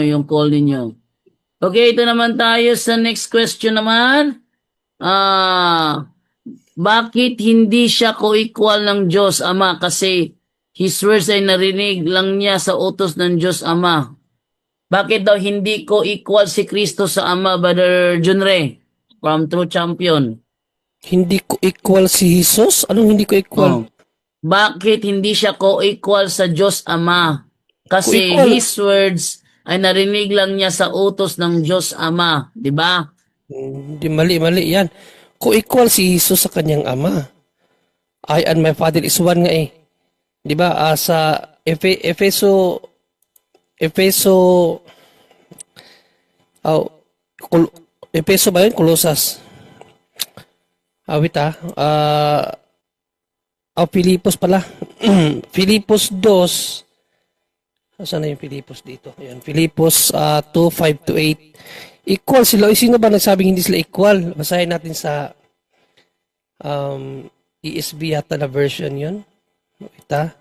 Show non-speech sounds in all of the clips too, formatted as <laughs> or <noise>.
yung call ninyo. Okay, ito naman tayo sa next question naman. Ah, bakit hindi siya co-equal ng Diyos Ama? Kasi His words ay narinig lang niya sa utos ng Diyos Ama. Bakit daw hindi ko equal si Kristo sa Ama, Brother Junre? From True Champion. Hindi ko equal si Jesus? Anong hindi ko equal? Oh. Bakit hindi siya co-equal sa Diyos Ama? Kasi Co-equal. His words ay narinig lang niya sa utos ng Diyos Ama. Di ba? Hindi mali, mali yan. Ko equal si Jesus sa kanyang ama. I and my Father is one nga eh. Di ba? Ah, sa Efe, Efeso Efeso oh, Kul, Efeso ba yun? Kolosas. Ah, wait ah. Ah, oh, Filipos pala. <clears throat> Filipos 2. Saan na yung Filipos dito? Ayan, Filipos ah, 2, 5 to 8. Equal sila. Sino ba nagsabing hindi sila equal? Basahin natin sa um, ESV yata na version yun. Ita.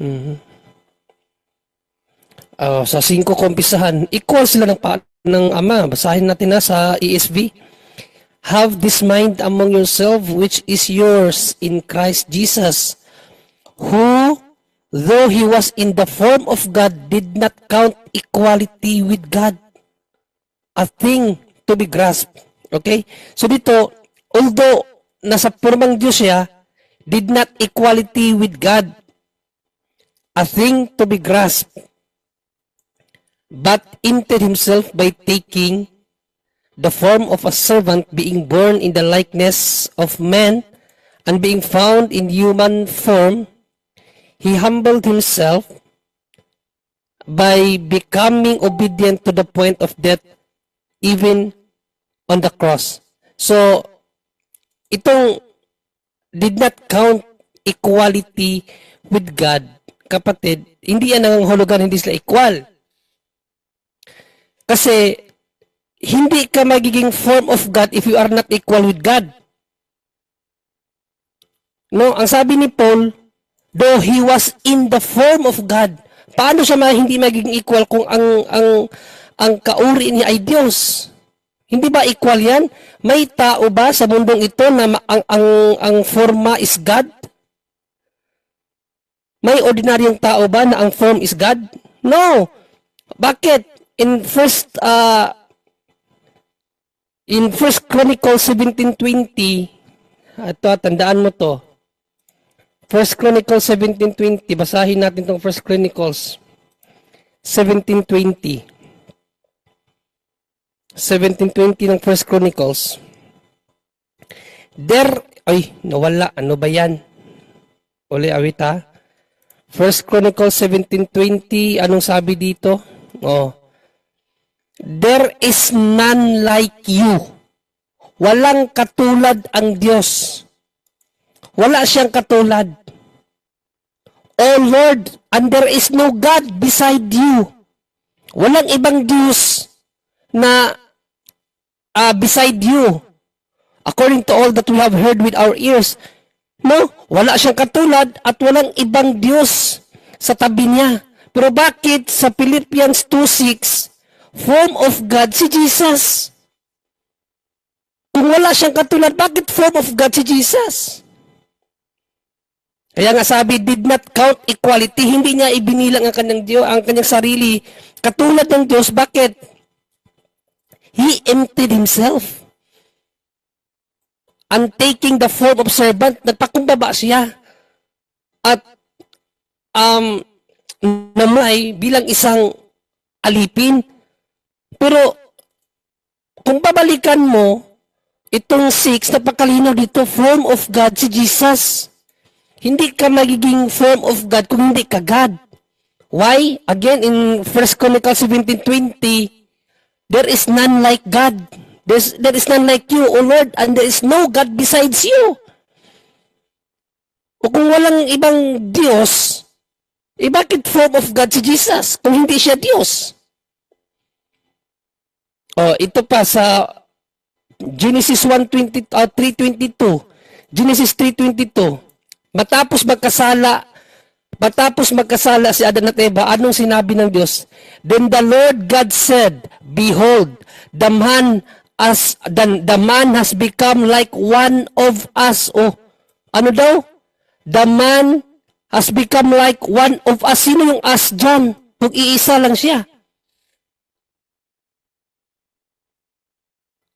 Mhm. Oh, sa 5 kumpisahan, equal sila ng, pa- ng ama. Basahin natin na sa ESV. Have this mind among yourself which is yours in Christ Jesus, who, though he was in the form of God, did not count equality with God a thing to be grasped. Okay? So dito, although nasa formang Diyos siya, did not equality with God a thing to be grasped, but emptied himself by taking the form of a servant, being born in the likeness of man, and being found in human form, he humbled himself by becoming obedient to the point of death, even on the cross. So, itong did not count equality with God, kapatid, hindi yan ang hulugan, hindi sila equal. Kasi, hindi ka magiging form of God if you are not equal with God. No, ang sabi ni Paul, though he was in the form of God, paano siya hindi magiging equal kung ang ang ang kauri niya ay Diyos? Hindi ba equal 'yan? May tao ba sa mundong ito na ang ang ang forma is God? May ordinaryong tao ba na ang form is God? No. Bakit? In first uh, in First Chronicles 17:20, ito tandaan mo to. First Chronicles 17:20, basahin natin tong First Chronicles 17:20. 17:20 ng First Chronicles. There, ay, nawala. Ano ba yan? Uli, awit ha. First Chronicles 17:20, anong sabi dito? Oh. There is none like you. Walang katulad ang Diyos. Wala siyang katulad. O Lord, and there is no God beside you. Walang ibang Diyos na ah, beside you. According to all that we have heard with our ears. No, wala siyang katulad at walang ibang Diyos sa tabi niya. Pero bakit sa Philippians 2.6, form of God si Jesus? Kung wala siyang katulad, bakit form of God si Jesus? Kaya nga sabi, did not count equality. Hindi niya ibinilang ang kanyang Diyos, ang kanyang sarili. Katulad ng Diyos, bakit? He emptied himself. And taking the form of servant, nagpakumbaba siya. At um, namay bilang isang alipin. Pero kung babalikan mo, itong 6, napakalinaw dito, form of God si Jesus. Hindi ka magiging form of God kung hindi ka God. Why? Again, in 1 Chronicles 17.20, there is none like God. There's, there is none like you, O Lord, and there is no God besides you. O kung walang ibang Diyos, eh bakit form of God si Jesus kung hindi siya Diyos? O, ito pa sa Genesis 1:20 uh, 3:22. Genesis 3:22. Matapos magkasala Matapos magkasala si Adan at Eva, anong sinabi ng Diyos? Then the Lord God said, Behold, the man as the, the man has become like one of us. Oh, ano daw? The man has become like one of us. Sino yung us dyan? Kung iisa lang siya.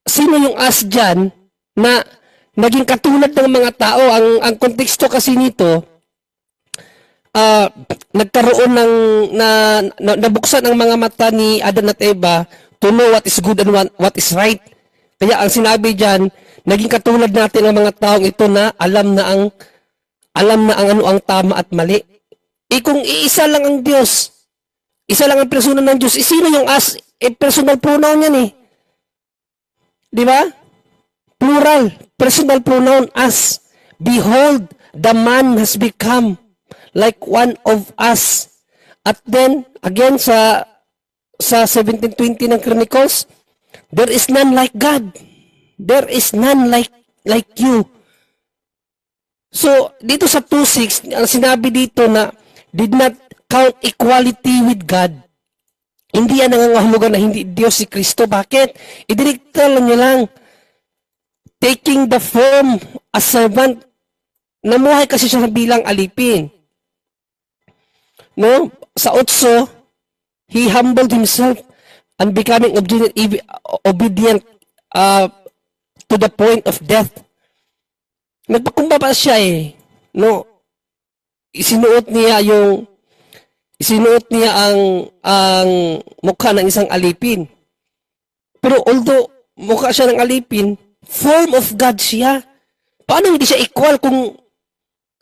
Sino yung us dyan na naging katulad ng mga tao? Ang, ang konteksto kasi nito, ah nagkaroon ng na, na nabuksan ang mga mata ni Adan at Eva to know what is good and what, is right. Kaya ang sinabi diyan, naging katulad natin ang mga taong ito na alam na ang alam na ang ano ang tama at mali. Eh kung iisa lang ang Diyos, isa lang ang persona ng Diyos, eh, sino yung as? Eh, personal pronoun yan eh. Di ba? Plural, personal pronoun as. Behold, the man has become like one of us. At then, again sa sa 1720 ng Chronicles, there is none like God. There is none like like you. So, dito sa 2.6, ang sinabi dito na did not count equality with God. Hindi yan nangangahulugan na hindi Diyos si Kristo. Bakit? Idirekta lang niya lang. Taking the form as servant. Namuhay kasi siya bilang alipin. No? Sa 8, he humbled himself and becoming obedient, obedient uh, to the point of death. Nagpakumbaba siya eh. No? Isinuot niya yung isinuot niya ang ang mukha ng isang alipin. Pero although mukha siya ng alipin, form of God siya. Paano hindi siya equal kung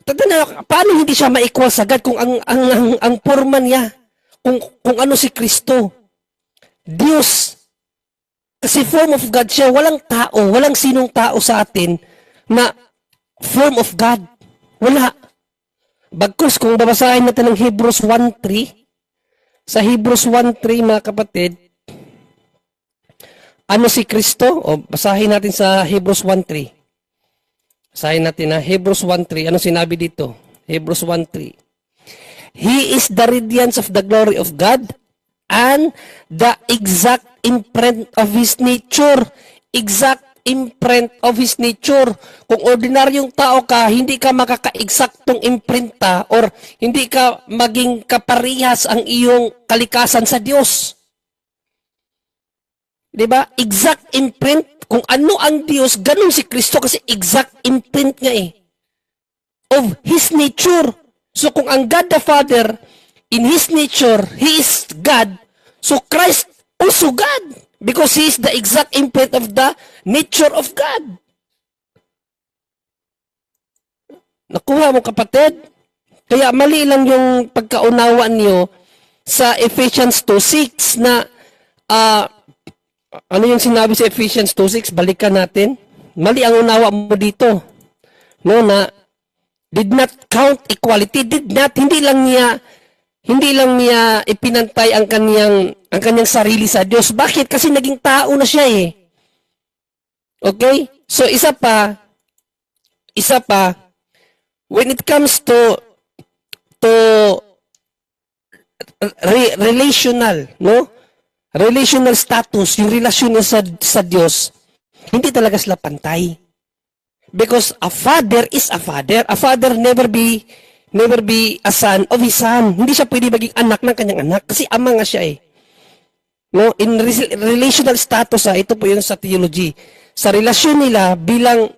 Tanda paano hindi siya ma-equal sa God kung ang ang ang, ang forma niya kung kung ano si Kristo? Diyos. Kasi form of God siya, walang tao, walang sinong tao sa atin na form of God. Wala. Bagkus, kung babasahin natin ng Hebrews 1.3, sa Hebrews 1.3 mga kapatid, ano si Kristo? O basahin natin sa Hebrews 1.3. Basahin natin na Hebrews 1.3. Ano sinabi dito? Hebrews 1.3. He is the radiance of the glory of God and the exact imprint of His nature. Exact imprint of His nature. Kung ordinaryong tao ka, hindi ka makaka-exactong imprinta or hindi ka maging kaparihas ang iyong kalikasan sa Diyos. 'Di ba? Exact imprint kung ano ang Diyos, ganun si Kristo kasi exact imprint nga eh of his nature. So kung ang God the Father in his nature, he is God, so Christ also God because he is the exact imprint of the nature of God. Nakuha mo kapatid? Kaya mali lang yung pagkaunawa niyo sa Ephesians 2.6 na ah ano yung sinabi sa Ephesians 2.6? Balikan natin. Mali ang unawa mo dito. No, na did not count equality. Did not. Hindi lang niya hindi lang niya ipinantay ang kaniyang ang kanyang sarili sa Diyos. Bakit? Kasi naging tao na siya eh. Okay? So isa pa isa pa when it comes to to re- relational, no? Relational status, yung relasyon niya sa, sa Diyos, hindi talaga sila pantay. Because a father is a father. A father never be never be a son of his son. Hindi siya pwede maging anak ng kanyang anak kasi ama nga siya eh. No, in re- relational status ah, ito po yun sa theology. Sa relasyon nila bilang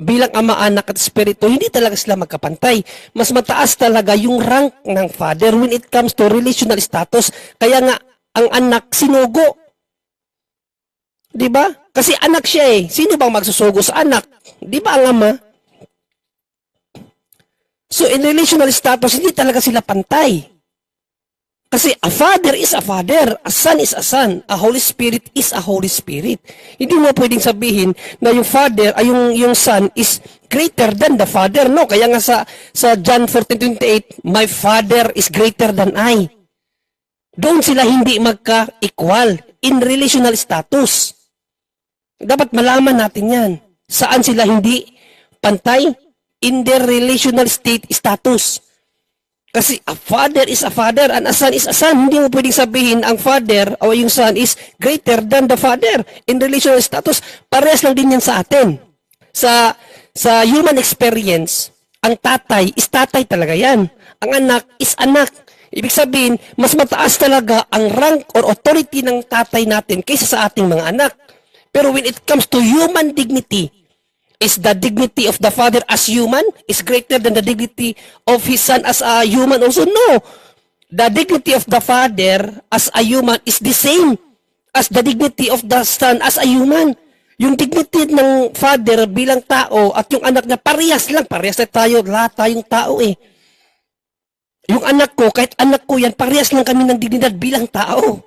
bilang ama, anak at espiritu, hindi talaga sila magkapantay. Mas mataas talaga yung rank ng father when it comes to relational status. Kaya nga ang anak sinugo. 'Di ba? Kasi anak siya eh. Sino bang magsusugo sa anak? 'Di ba ang ama? So in relational status, hindi talaga sila pantay. Kasi a father is a father, a son is a son, a Holy Spirit is a Holy Spirit. Hindi mo pwedeng sabihin na yung father, ay yung, yung son is greater than the father. No, kaya nga sa, sa John 14.28, my father is greater than I. Doon sila hindi magka-equal in relational status. Dapat malaman natin yan. Saan sila hindi pantay? In their relational state status. Kasi a father is a father and a son is a son. Hindi mo pwedeng sabihin ang father o yung son is greater than the father. In relational status, parehas lang din yan sa atin. Sa sa human experience, ang tatay is tatay talaga yan. Ang anak is anak. Ibig sabihin, mas mataas talaga ang rank or authority ng tatay natin kaysa sa ating mga anak. Pero when it comes to human dignity, is the dignity of the father as human is greater than the dignity of his son as a human also? No. The dignity of the father as a human is the same as the dignity of the son as a human. Yung dignity ng father bilang tao at yung anak niya parehas lang. Parehas na tayo. Lahat tayong tao eh. Yung anak ko, kahit anak ko yan, parehas lang kami ng dignidad bilang tao.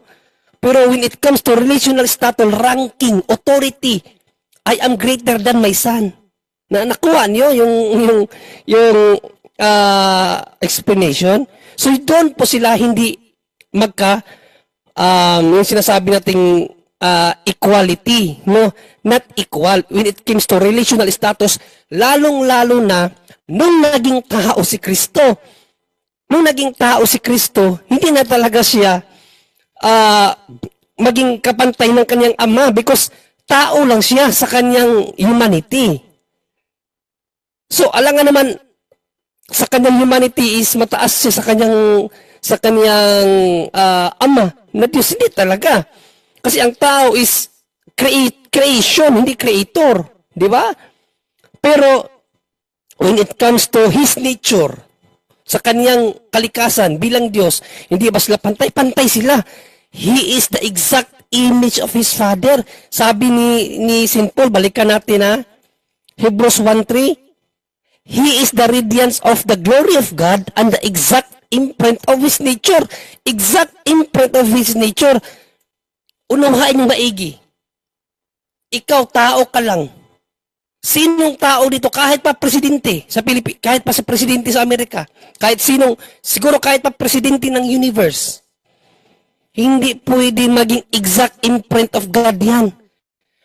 Pero when it comes to relational status, ranking, authority, I am greater than my son. Na nakuha niyo yung yung yung ah, explanation. So doon po sila hindi magka um, yung sinasabi nating ah, equality, no? Not equal when it comes to relational status, lalong-lalo na nung naging tao si Kristo. Nung naging tao si Kristo, hindi na talaga siya ah, maging kapantay ng kanyang ama because tao lang siya sa kanyang humanity. So, alangan naman sa kanyang humanity is mataas siya sa kanyang sa kanyang ah, ama na Diyos hindi talaga. Kasi ang tao is create creation, hindi creator, di ba? Pero when it comes to his nature, sa kanyang kalikasan bilang Diyos, hindi ba sila pantay-pantay sila? He is the exact image of his father. Sabi ni ni St. Paul, balikan natin ha. Hebrews 1:3. He is the radiance of the glory of God and the exact imprint of his nature. Exact imprint of his nature. Unawain yung maigi. Ikaw, tao ka lang. Sinong tao dito, kahit pa presidente sa Pilipinas, kahit pa sa presidente sa Amerika, kahit sinong, siguro kahit pa presidente ng universe, hindi pwede maging exact imprint of God yan.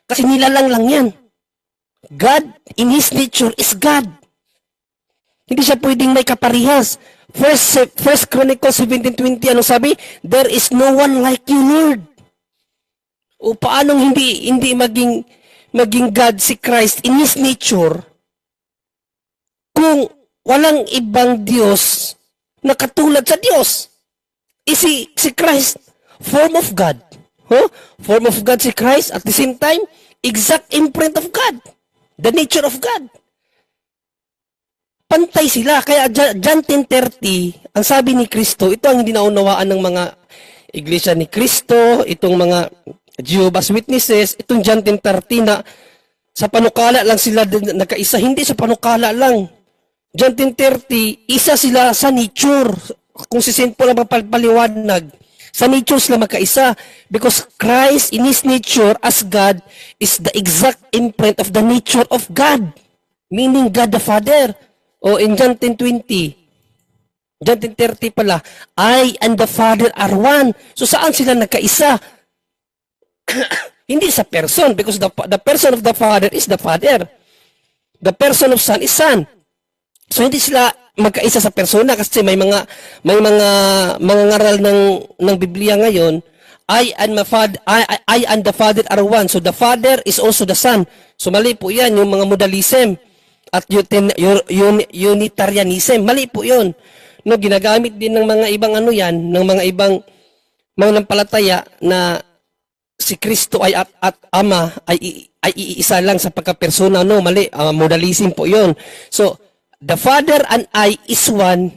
Kasi nilalang lang yan. God, in His nature, is God. Hindi siya pwedeng may kaparihas. First, First Chronicles 17.20, ano sabi? There is no one like you, Lord. O paanong hindi hindi maging maging God si Christ in His nature kung walang ibang Diyos na katulad sa Diyos? Is si, si Christ form of God? Huh? Form of God si Christ at the same time exact imprint of God. The nature of God. Pantay sila. Kaya John 10.30, ang sabi ni Kristo, ito ang hindi naunawaan ng mga iglesia ni Kristo, itong mga Jehovah's Witnesses, itong John 10.30 na sa panukala lang sila nagkaisa. Hindi sa panukala lang. John 10.30, isa sila sa nature. Kung si St. Paul ang mapapaliwanag, sa nature sila magkaisa. Because Christ in His nature as God is the exact imprint of the nature of God. Meaning God the Father. O in John 10.20, John 10.30 pala, I and the Father are one. So saan sila nagkaisa? <coughs> Hindi sa person because the, the person of the Father is the Father. The person of Son is Son. So hindi sila magkaisa sa persona kasi may mga may mga mga ngaral ng ng Biblia ngayon I and my father I, I, and the father are one. So the father is also the son. So mali po 'yan yung mga modalism at utin- uni- unitarianism. Mali po 'yun. No ginagamit din ng mga ibang ano 'yan, ng mga ibang mga nampalataya na si Kristo ay at, at ama ay ay iisa lang sa pagkapersona no? Mali Ah, modalism po 'yon so the father and I is one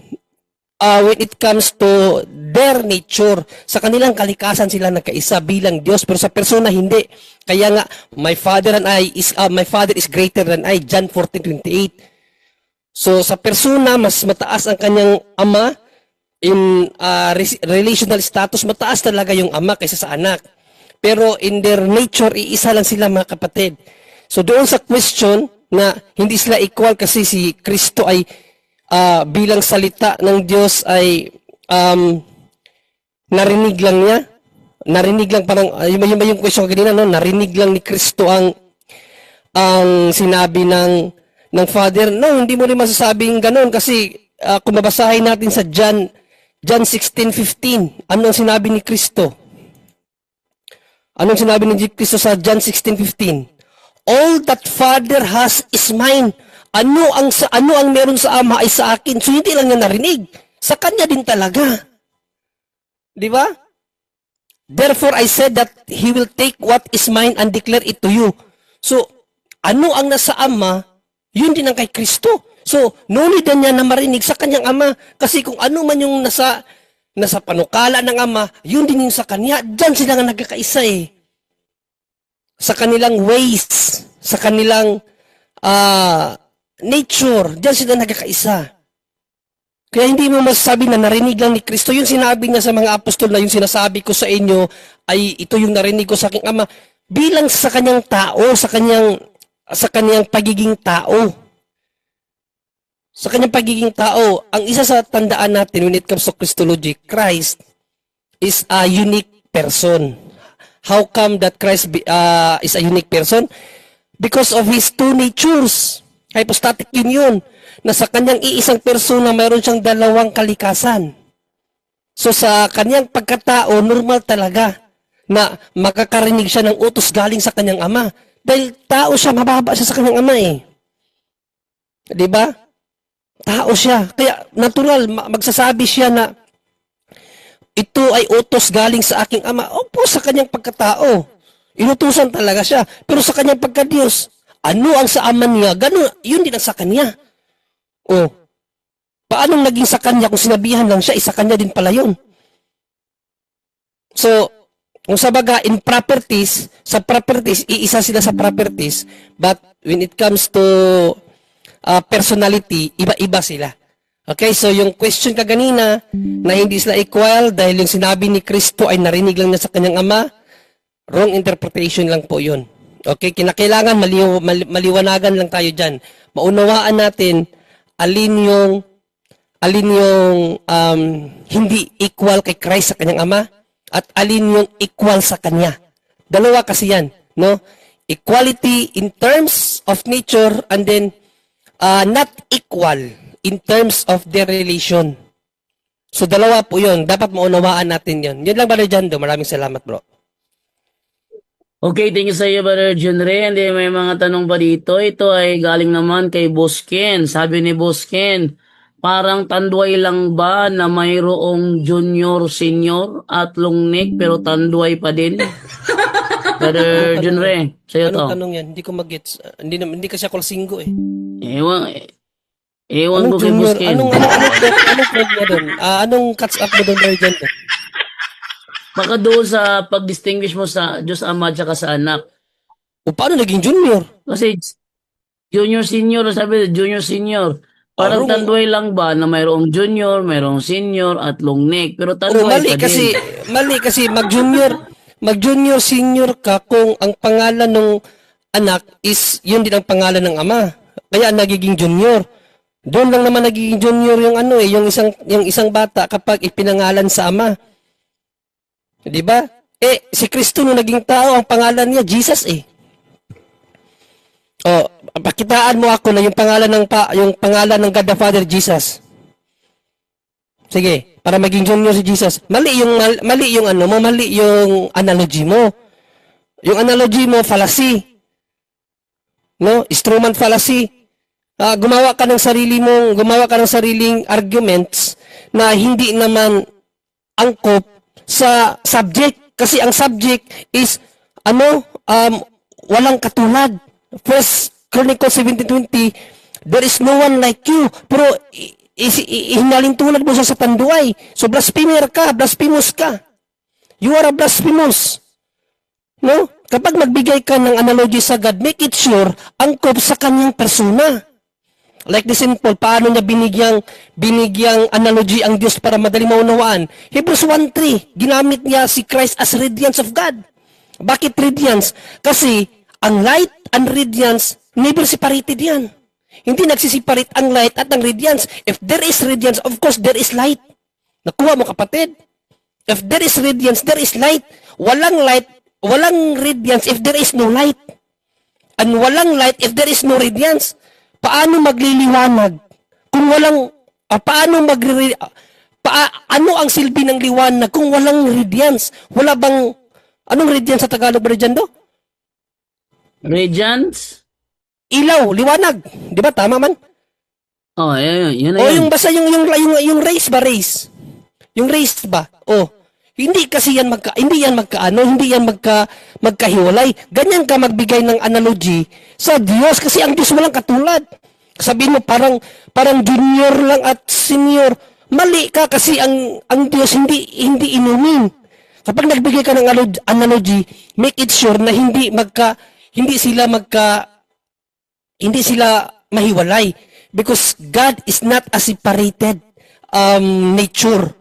uh, when it comes to their nature. Sa kanilang kalikasan sila nagkaisa bilang Diyos pero sa persona hindi. Kaya nga my father and I is uh, my father is greater than I John 14:28 So sa persona mas mataas ang kanyang ama in uh, re- relational status mataas talaga yung ama kaysa sa anak. Pero in their nature iisa lang sila mga kapatid. So doon sa question na hindi sila equal kasi si Kristo ay ah, bilang salita ng Diyos ay um, narinig lang niya. Narinig lang parang uh, yung, yung, yung question ko kanina no, narinig lang ni Kristo ang ang sinabi ng ng Father, no, hindi mo rin masasabing ganun kasi ah, kung mabasahin natin sa John, John 16.15, ano ang sinabi ni Kristo? Anong sinabi ni Kristo sa John 16.15? All that Father has is mine. Ano ang sa ano ang meron sa Ama ay sa akin. So hindi lang niya narinig. Sa kanya din talaga. Di ba? Therefore I said that he will take what is mine and declare it to you. So ano ang nasa Ama, yun din ang kay Kristo. So need na niya na marinig sa kanyang Ama kasi kung ano man yung nasa nasa panukala ng Ama, yun din yung sa kanya. Diyan sila nga nagkakaisa eh sa kanilang ways, sa kanilang ah, nature, diyan sila nagkakaisa. Kaya hindi mo masasabi na narinig lang ni Kristo. Yung sinabi niya sa mga apostol na yung sinasabi ko sa inyo ay ito yung narinig ko sa aking ama. Bilang sa kanyang tao, sa kanyang sa kanyang pagiging tao. Sa kanyang pagiging tao, ang isa sa tandaan natin when it comes to Christology, Christ is a unique person. How come that Christ be- uh, is a unique person? Because of his two natures. Hypostatic union. Na sa kanyang iisang persona, mayroon siyang dalawang kalikasan. So sa kanyang pagkatao, normal talaga na makakarinig siya ng utos galing sa kanyang ama. Dahil tao siya, mababa siya sa kanyang ama eh. Di ba? Tao siya. Kaya natural, ma- magsasabi siya na ito ay utos galing sa aking ama. Opo, sa kanyang pagkatao. Inutusan talaga siya. Pero sa kanyang pagka-Diyos, ano ang sa ama niya? Ganun, yun din ang sa kanya. O, paanong naging sa kanya kung sinabihan lang siya, isa kanya din pala yun. So, kung sa baga, in properties, sa properties, iisa sila sa properties, but when it comes to uh, personality, iba-iba sila. Okay, so yung question ka ganina na hindi sila equal dahil yung sinabi ni Kristo ay narinig lang niya sa kanyang ama, wrong interpretation lang po yun. Okay, kinakailangan maliw, mali- maliwanagan lang tayo dyan. Maunawaan natin alin yung alin yung um, hindi equal kay Christ sa kanyang ama at alin yung equal sa kanya. Dalawa kasi yan, no? Equality in terms of nature and then uh, not equal in terms of their relation. So dalawa po yun. Dapat maunawaan natin yun. Yun lang ba Jando? Maraming salamat bro. Okay, thank you sa iyo, Brother John Ray. Hindi, may mga tanong pa dito. Ito ay galing naman kay Boss Ken. Sabi ni Boss Ken, parang tanduay lang ba na mayroong junior, senior at long neck pero tanduay pa din? <laughs> Brother John Ray, sa iyo to. Anong tanong yan? Hindi ko mag-gets. Uh, hindi, naman- hindi kasi ako singgo eh. Ewan, eh, ewan ko kay junior? Ken. Anong, anong, anong, anong, anong friend niya doon? Ah, anong catch up mo doon Jando? Baka doon sa pag-distinguish mo sa Diyos Ama at saka sa anak. O paano naging junior? Kasi junior senior sabi junior senior. Parang Parang- tanduay lang ba na mayroong junior, mayroong senior at long neck. Pero O tanduay mali pa kasi, din. mali kasi mag-junior, mag-junior senior ka kung ang pangalan ng anak is yun din ang pangalan ng ama. Kaya nagiging junior. Doon lang naman nagiging junior yung ano eh, yung isang yung isang bata kapag ipinangalan sa ama. 'Di ba? Eh si Kristo nung naging tao, ang pangalan niya Jesus eh. Oh, pakitaan mo ako na yung pangalan ng pa, yung pangalan ng God the Father Jesus. Sige, para maging junior si Jesus. Mali yung mal- mali yung ano mo, mali yung analogy mo. Yung analogy mo fallacy. No? Instrument fallacy. Ah, gumawa ka ng sarili mong gumawa ka ng sariling arguments na hindi naman angkop sa subject kasi ang subject is ano um walang katulad. First Chronicles 17:20 there is no one like you pero i- i- i- ihinalin mo sa tanduay. So blasphemer ka, blasphemous ka. You are a blasphemous. No? Kapag magbigay ka ng analogy sa God, make it sure angkop sa kanyang persona. Like the simple, paano niya binigyang, binigyang analogy ang Diyos para madali maunawaan? Hebrews 1.3, ginamit niya si Christ as radiance of God. Bakit radiance? Kasi ang light and radiance, never separated yan. Hindi nagsisiparate ang light at ang radiance. If there is radiance, of course, there is light. Nakuha mo kapatid? If there is radiance, there is light. Walang light, walang radiance if there is no light. And walang light if there is no radiance. Paano magliliwanag kung walang Ah, paano magre pa, ano ang silbi ng liwanag kung walang radiance? Wala bang anong radiance sa Tagalog ba dyan do? Radiance? Ilaw, liwanag. 'Di ba tama man? Oh, yun, yun, yun O yun. yung basta yung yung yung, yung race ba race? Yung race ba? Oh. Hindi kasi yan magka hindi yan magkaano, hindi yan magka magkahiwalay. Ganyan ka magbigay ng analogy sa Diyos kasi ang Diyos walang katulad. Sabihin mo parang parang junior lang at senior. Mali ka kasi ang ang Diyos hindi hindi inumin. Kapag nagbigay ka ng analo- analogy, make it sure na hindi magka hindi sila magka hindi sila mahiwalay because God is not a separated um, nature.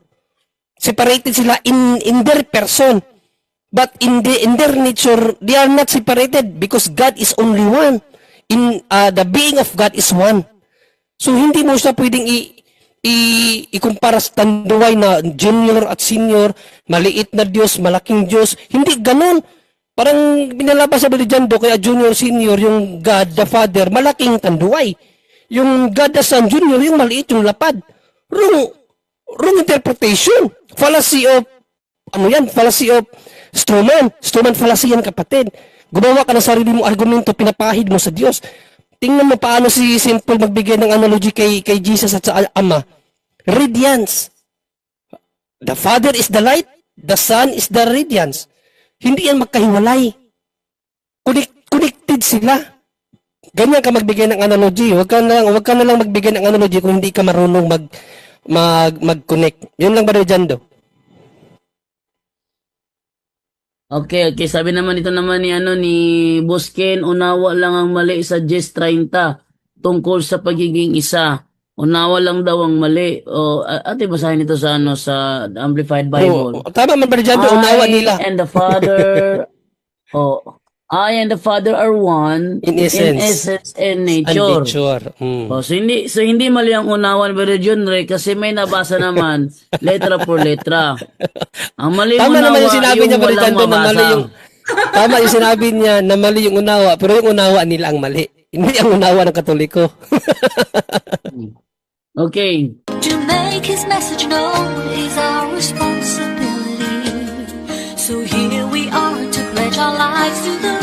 Separated sila in in their person. But in the in their nature, they are not separated because God is only one. In uh, the being of God is one. So hindi mo siya pwedeng i i ikumpara sa tanduay na junior at senior, maliit na Diyos, malaking Diyos. Hindi ganun. Parang binalabas sa dyan do kaya junior, senior, yung God, the Father, malaking tanduay. Yung God the Son, junior, yung maliit, yung lapad. Wrong, wrong interpretation. Fallacy of, ano yan, fallacy of Stroman. Stroman fallacy yan, kapatid. Gumawa ka ng sarili mo argumento, pinapahid mo sa Diyos. Tingnan mo paano si St. Paul magbigay ng analogy kay, kay Jesus at sa Ama. Radiance. The Father is the light, the Son is the radiance. Hindi yan magkahiwalay. Connect, connected sila. Ganyan ka magbigay ng analogy. Huwag ka na, huwag ka na lang magbigay ng analogy kung hindi ka marunong mag, mag, mag-connect. Yun lang ba dyan do? Okay, okay. Sabi naman ito naman ni ano ni Busken, unawa lang ang mali sa Jess 30 tungkol sa pagiging isa. Unawa lang daw ang mali. O a- ate basahin ito sa ano sa Amplified Bible. Oo, tama man ba dyan do? Unawa I nila. and the Father <laughs> oh I and the Father are one In essence. essence and And nature. nature. Mm. Oh, so hindi so hindi mali ang unawan John Ray kasi may nabasa naman <laughs> letra por letra. Ang mali Tama unawa, naman yung sinabi niya ba walang dyan do na mali yung Tama yung sinabi niya na mali yung unawa, pero yung unawa nila ang mali. Hindi ang unawa ng katoliko. <laughs> Okay. To make his message known is our responsibility. So here we are to pledge our lives to the